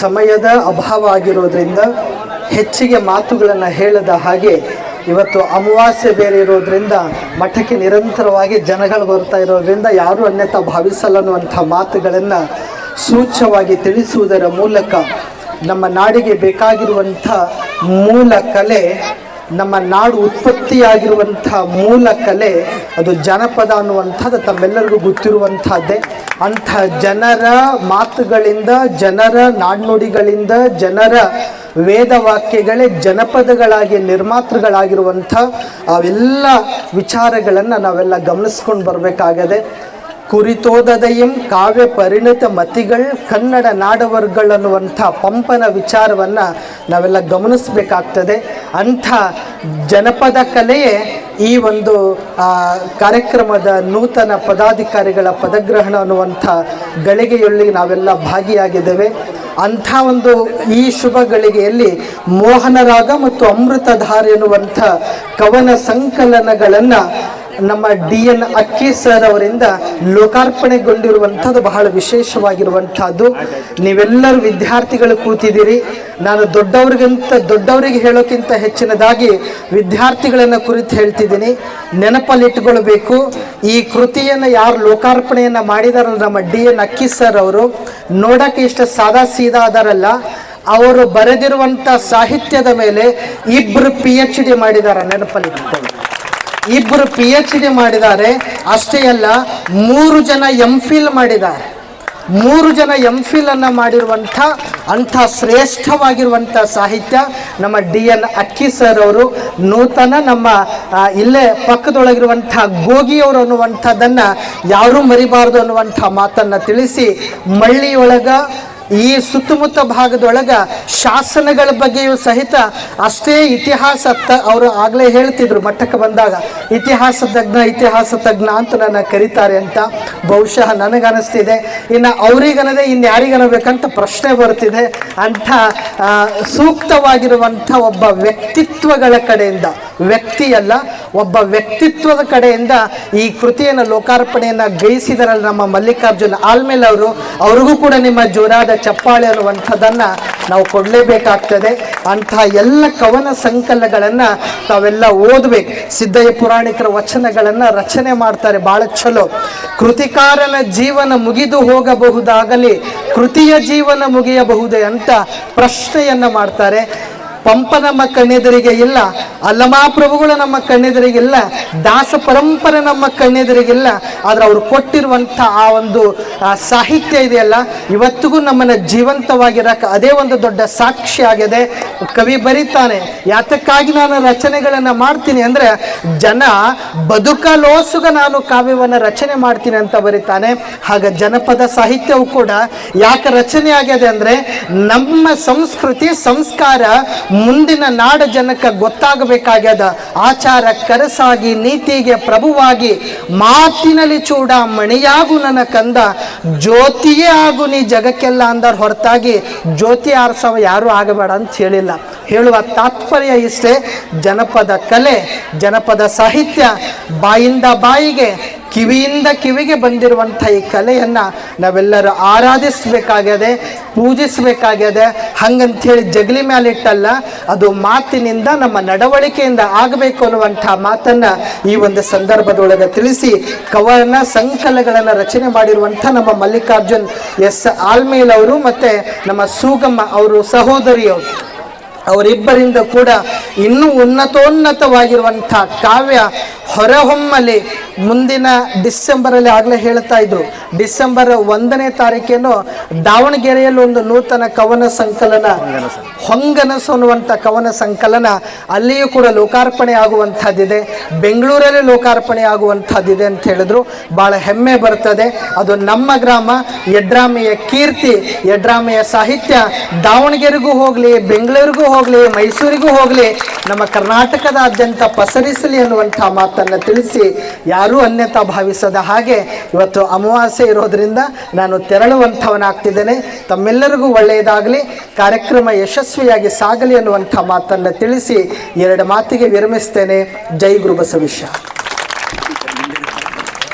ಸಮಯದ ಅಭಾವ ಆಗಿರೋದ್ರಿಂದ ಹೆಚ್ಚಿಗೆ ಮಾತುಗಳನ್ನು ಹೇಳದ ಹಾಗೆ ಇವತ್ತು ಅಮಾವಾಸ್ಯೆ ಬೇರೆ ಇರೋದ್ರಿಂದ ಮಠಕ್ಕೆ ನಿರಂತರವಾಗಿ ಜನಗಳು ಬರ್ತಾ ಇರೋದ್ರಿಂದ ಯಾರೂ ಅನ್ಯತ ಭಾವಿಸಲ್ಲ ಅನ್ನುವಂಥ ಮಾತುಗಳನ್ನು ಸೂಚ್ಯವಾಗಿ ತಿಳಿಸುವುದರ ಮೂಲಕ ನಮ್ಮ ನಾಡಿಗೆ ಬೇಕಾಗಿರುವಂಥ ಮೂಲ ಕಲೆ ನಮ್ಮ ನಾಡು ಉತ್ಪತ್ತಿಯಾಗಿರುವಂಥ ಮೂಲ ಕಲೆ, ಅದು ಜನಪದ ಅನ್ನುವಂಥದ್ದು ತಮ್ಮೆಲ್ಲರಿಗೂ ಗೊತ್ತಿರುವಂಥದ್ದೇ. ಅಂಥ ಜನರ ಮಾತುಗಳಿಂದ, ಜನರ ನಾಡ್ನುಡಿಗಳಿಂದ ಜನರ ವೇದವಾಕ್ಯಗಳೇ ಜನಪದಗಳಾಗಿ ನಿರ್ಮಾತೃಗಳಾಗಿರುವಂಥ ಅವೆಲ್ಲ ವಿಚಾರಗಳನ್ನು ನಾವೆಲ್ಲ ಗಮನಿಸ್ಕೊಂಡು ಬರಬೇಕಾಗದೆ ಕುರಿತೋದದೆಯಂ ಕಾವ್ಯ ಪರಿಣಿತ ಮತಿಗಳು ಕನ್ನಡ ನಾಡವರ್ಗಳು ಅನ್ನುವಂಥ ಪಂಪನ ವಿಚಾರವನ್ನು ನಾವೆಲ್ಲ ಗಮನಿಸಬೇಕಾಗ್ತದೆ. ಅಂಥ ಜನಪದ ಕಲೆಯೇ ಈ ಒಂದು ಕಾರ್ಯಕ್ರಮದ ನೂತನ ಪದಾಧಿಕಾರಿಗಳ ಪದಗ್ರಹಣ ಅನ್ನುವಂಥ ಗಳಿಗೆಯಲ್ಲಿ ನಾವೆಲ್ಲ ಭಾಗಿಯಾಗಿದ್ದೇವೆ. ಅಂಥ ಒಂದು ಈ ಶುಭ ಗಳಿಗೆಯಲ್ಲಿ ಮೋಹನರಾಗ ಮತ್ತು ಅಮೃತಧಾರಿ ಎನ್ನುವಂಥ ಕವನ ಸಂಕಲನಗಳನ್ನು ನಮ್ಮ ಡಿ ಎನ್ ಅಕ್ಕಿ ಸರ್ ಅವರಿಂದ ಲೋಕಾರ್ಪಣೆಗೊಂಡಿರುವಂಥದ್ದು ಬಹಳ ವಿಶೇಷವಾಗಿರುವಂಥದ್ದು. ನೀವೆಲ್ಲರೂ ವಿದ್ಯಾರ್ಥಿಗಳು ಕೂತಿದ್ದೀರಿ. ನಾನು ದೊಡ್ಡವ್ರಿಗಿಂತ, ದೊಡ್ಡವರಿಗೆ ಹೇಳೋಕ್ಕಿಂತ ಹೆಚ್ಚಿನದಾಗಿ ವಿದ್ಯಾರ್ಥಿಗಳನ್ನು ಕುರಿತು ಹೇಳ್ತಿದ್ದೀನಿ. ನೆನಪಲ್ಲಿಟ್ಕೊಳ್ಬೇಕು. ಈ ಕೃತಿಯನ್ನು ಯಾರು ಲೋಕಾರ್ಪಣೆಯನ್ನು ಮಾಡಿದಾರಲ್ಲ ನಮ್ಮ ಡಿ ಎನ್ ಅಕ್ಕಿ ಸರ್ ಅವರು. ನೋಡೋಕ್ಕೆ ಇಷ್ಟು ಸಾದಾ ಸೀದಾ ಅದಾರಲ್ಲ. ಅವರು ಬರೆದಿರುವಂಥ ಸಾಹಿತ್ಯದ ಮೇಲೆ ಇಬ್ಬರು ಪಿ ಎಚ್ ಡಿ ಮಾಡಿದ್ದಾರೆ. ನೆನಪಲ್ಲಿಟ್ಕೊಳ್ಳಿ. ಇಬ್ಬರು ಪಿ ಎಚ್ ಡಿ ಮಾಡಿದ್ದಾರೆ. ಅಷ್ಟೇ ಅಲ್ಲ, ಮೂರು ಜನ ಎಂ ಫಿಲ್ ಮಾಡಿದ್ದಾರೆ. ಮೂರು ಜನ ಎಂ ಫಿಲ್ ಅನ್ನು ಮಾಡಿರುವಂಥ ಅಂಥ ಶ್ರೇಷ್ಠವಾಗಿರುವಂಥ ಸಾಹಿತ್ಯ ನಮ್ಮ ಡಿ ಎನ್ ಅಕ್ಕಿ ಸರ್ ಅವರು, ನೂತನ ನಮ್ಮ ಇಲ್ಲೇ ಪಕ್ಕದೊಳಗಿರುವಂಥ ಗೋಗಿಯವರು ಅನ್ನುವಂಥದ್ದನ್ನು ಯಾರೂ ಮರಿಬಾರ್ದು ಅನ್ನುವಂಥ ಮಾತನ್ನು ತಿಳಿಸಿ, ಮಳ್ಳಿಯೊಳಗ ಈ ಸುತ್ತಮುತ್ತ ಭಾಗದೊಳಗ ಶಾಸನಗಳ ಬಗ್ಗೆಯೂ ಸಹಿತ ಅಷ್ಟೇ ಇತಿಹಾಸ ತ ಅವರು ಆಗಲೇ ಹೇಳ್ತಿದ್ರು ಮಠಕ್ಕೆ ಬಂದಾಗ. ಇತಿಹಾಸ ತಜ್ಞ ಇತಿಹಾಸ ತಜ್ಞ ಅಂತ ನನ್ನ ಕರೀತಾರೆ ಅಂತ ಬಹುಶಃ ನನಗನ್ನಿಸ್ತಿದೆ ಇನ್ನು ಅವರಿಗನದೇ ಇನ್ನು ಯಾರಿಗನಬೇಕಂತ ಪ್ರಶ್ನೆ ಬರ್ತಿದೆ. ಅಂಥ ಸೂಕ್ತವಾಗಿರುವಂಥ ಒಬ್ಬ ವ್ಯಕ್ತಿತ್ವಗಳ ಕಡೆಯಿಂದ ವ್ಯಕ್ತಿಯಲ್ಲ ಒಬ್ಬ ವ್ಯಕ್ತಿತ್ವದ ಕಡೆಯಿಂದ ಈ ಕೃತಿಯನ್ನು ಲೋಕಾರ್ಪಣೆಯನ್ನು ಗೈಸಿದರಲ್ಲ ನಮ್ಮ ಮಲ್ಲಿಕಾರ್ಜುನ್ ಆಲ್ಮೇಲೆ ಅವರು, ಅವ್ರಿಗೂ ಕೂಡ ನಿಮ್ಮ ಜೋರಾದ ಚಪ್ಪಾಳೆ ಅನ್ನುವಂಥದ್ದನ್ನು ನಾವು ಕೊಡಲೇಬೇಕಾಗ್ತದೆ. ಅಂತಹ ಎಲ್ಲ ಕವನ ಸಂಕಲನಗಳನ್ನು ತಾವೆಲ್ಲ ಓದಬೇಕು. ಸಿದ್ದಯ್ಯ ಪುರಾಣಿಕರ ವಚನಗಳನ್ನು ರಚನೆ ಮಾಡ್ತಾರೆ, ಭಾಳ ಚಲೋ. ಕೃತಿಕಾರನ ಜೀವನ ಮುಗಿದು ಹೋಗಬಹುದಾಗಲಿ, ಕೃತಿಯ ಜೀವನ ಮುಗಿಯಬಹುದೇ ಅಂತ ಪ್ರಶ್ನೆಯನ್ನು ಮಾಡ್ತಾರೆ. ಪಂಪ ನಮ್ಮ ಕಣ್ಣೆದುರಿಗೆ ಇಲ್ಲ ಅಲ್ಲಮಾಪ್ರಭುಗಳು ನಮ್ಮ ಕಣ್ಣೆದುರಿಗಿಲ್ಲ ದಾಸ ಪರಂಪರೆ ನಮ್ಮ ಕಣ್ಣೆದುರಿಗಿಲ್ಲ ಆದ್ರೆ ಅವರು ಕೊಟ್ಟಿರುವಂಥ ಆ ಒಂದು ಸಾಹಿತ್ಯ ಇದೆಯಲ್ಲ, ಇವತ್ತಿಗೂ ನಮ್ಮನ್ನು ಜೀವಂತವಾಗಿರಕ್ಕೆ ಅದೇ ಒಂದು ದೊಡ್ಡ ಸಾಕ್ಷಿ ಆಗಿದೆ. ಕವಿ ಬರೀತಾನೆ, ಯಾತಕ್ಕಾಗಿ ನಾನು ರಚನೆಗಳನ್ನು ಮಾಡ್ತೀನಿ ಅಂದರೆ, ಜನ ಬದುಕಲೋಸುಗ ನಾನು ಕಾವ್ಯವನ್ನು ರಚನೆ ಮಾಡ್ತೀನಿ ಅಂತ ಬರೀತಾನೆ. ಹಾಗ ಜನಪದ ಸಾಹಿತ್ಯವು ಕೂಡ ಯಾಕೆ ರಚನೆ ಆಗಿದೆ ಅಂದರೆ, ನಮ್ಮ ಸಂಸ್ಕೃತಿ, ಸಂಸ್ಕಾರ ಮುಂದಿನ ನಾಡ ಜನಕ್ಕೆ ಗೊತ್ತಾಗಬೇಕಾಗ್ಯದ ಆಚಾರ ಕರಸಾಗಿ ನೀತಿಗೆ ಪ್ರಭುವಾಗಿ ಮಾತಿನಲ್ಲಿ ಚೂಡ ಮಣಿಯಾಗು ನನ್ನ ಕಂದ, ಜ್ಯೋತಿಯೇ ಆಗು ನೀ ಜಗಕ್ಕೆಲ್ಲ ಅಂದರ ಹೊರತಾಗಿ, ಜ್ಯೋತಿ ಆರ್ಸವ ಯಾರು ಆಗಬೇಡ ಅಂತ ಹೇಳಿಲ್ಲ. ಹೇಳುವ ತಾತ್ಪರ್ಯ ಇಷ್ಟೇ, ಜನಪದ ಕಲೆ, ಜನಪದ ಸಾಹಿತ್ಯ, ಬಾಯಿಂದ ಬಾಯಿಗೆ ಕಿವಿಯಿಂದ ಕಿವಿಗೆ ಬಂದಿರುವಂಥ ಈ ಕಲೆಯನ್ನು ನಾವೆಲ್ಲರೂ ಆರಾಧಿಸಬೇಕಾಗ್ಯದೆ, ಪೂಜಿಸಬೇಕಾಗ್ಯದೆ, ಹಂಗಂಥೇಳಿ ಜಗಲಿ ಮೇಲಿಟ್ಟಲ್ಲ ಅದು ಮಾತಿನಿಂದ ನಮ್ಮ ನಡವಳಿಕೆಯಿಂದ ಆಗಬೇಕು ಅನ್ನುವಂಥ ಮಾತನ್ನು ಈ ಒಂದು ಸಂದರ್ಭದೊಳಗೆ ತಿಳಿಸಿ ಕವನ ಸಂಕಲಗಳನ್ನು ರಚನೆ ಮಾಡಿರುವಂಥ ನಮ್ಮ ಮಲ್ಲಿಕಾರ್ಜುನ್ ಎಸ್. ಆಲ್ಮೇಲ್ ಅವರು ಮತ್ತು ನಮ್ಮ ಸೂಗಮ್ಮ ಅವರು ಸಹೋದರಿಯವರು. ಅವರಿಬ್ಬರಿಂದ ಕೂಡ ಇನ್ನೂ ಉನ್ನತೋನ್ನತವಾಗಿರುವಂಥ ಕಾವ್ಯ ಹೊರಹೊಮ್ಮಲಿ ಮುಂದಿನ ಡಿಸೆಂಬರಲ್ಲಿ ಆಗಲೇ ಹೇಳ್ತಾ ಇದ್ರು. ಡಿಸೆಂಬರ್ ಒಂದನೇ ತಾರೀಕೇನು ದಾವಣಗೆರೆಯಲ್ಲಿ ಒಂದು ನೂತನ ಕವನ ಸಂಕಲನ, ಹೊಂಗನಸು ಅನ್ನುವಂಥ ಕವನ ಸಂಕಲನ ಅಲ್ಲಿಯೂ ಕೂಡ ಲೋಕಾರ್ಪಣೆ ಆಗುವಂಥದ್ದಿದೆ. ಬೆಂಗಳೂರಲ್ಲಿ ಲೋಕಾರ್ಪಣೆ ಆಗುವಂಥದ್ದಿದೆ ಅಂತ ಹೇಳಿದ್ರು. ಭಾಳ ಹೆಮ್ಮೆ ಬರ್ತದೆ. ಅದು ನಮ್ಮ ಗ್ರಾಮ, ಯಡ್ರಾಮೆಯ ಕೀರ್ತಿ, ಯಡ್ರಾಮೆಯ ಸಾಹಿತ್ಯ. ದಾವಣಗೆರೆಗೂ ಹೋಗಲಿ, ಬೆಂಗಳೂರಿಗೂ ಹೋಗಲಿ, ಮೈಸೂರಿಗೂ ಹೋಗಲಿ, ನಮ್ಮ ಕರ್ನಾಟಕದಾದ್ಯಂತ ಪಸರಿಸಲಿ ಅನ್ನುವಂಥ ಮಾತನ್ನು ತಿಳಿಸಿ ಯಾರೂ ಅನ್ಯತಾ ಭಾವಿಸದ ಹಾಗೆ ಇವತ್ತು ಅಮಾವಾಸ್ಯೆ ಇರೋದ್ರಿಂದ ನಾನು ತೆರಳುವಂಥವನಾಗ್ತಿದ್ದೇನೆ. ತಮ್ಮೆಲ್ಲರಿಗೂ ಒಳ್ಳೆಯದಾಗಲಿ, ಕಾರ್ಯಕ್ರಮ ಯಶಸ್ವಿಯಾಗಿ ಸಾಗಲಿ ಅನ್ನುವಂಥ ಮಾತನ್ನು ತಿಳಿಸಿ ಎರಡು ಮಾತಿಗೆ ವಿರಮಿಸ್ತೇನೆ. ಜೈ ಗುರು ಬಸವೇಶ್ವರ.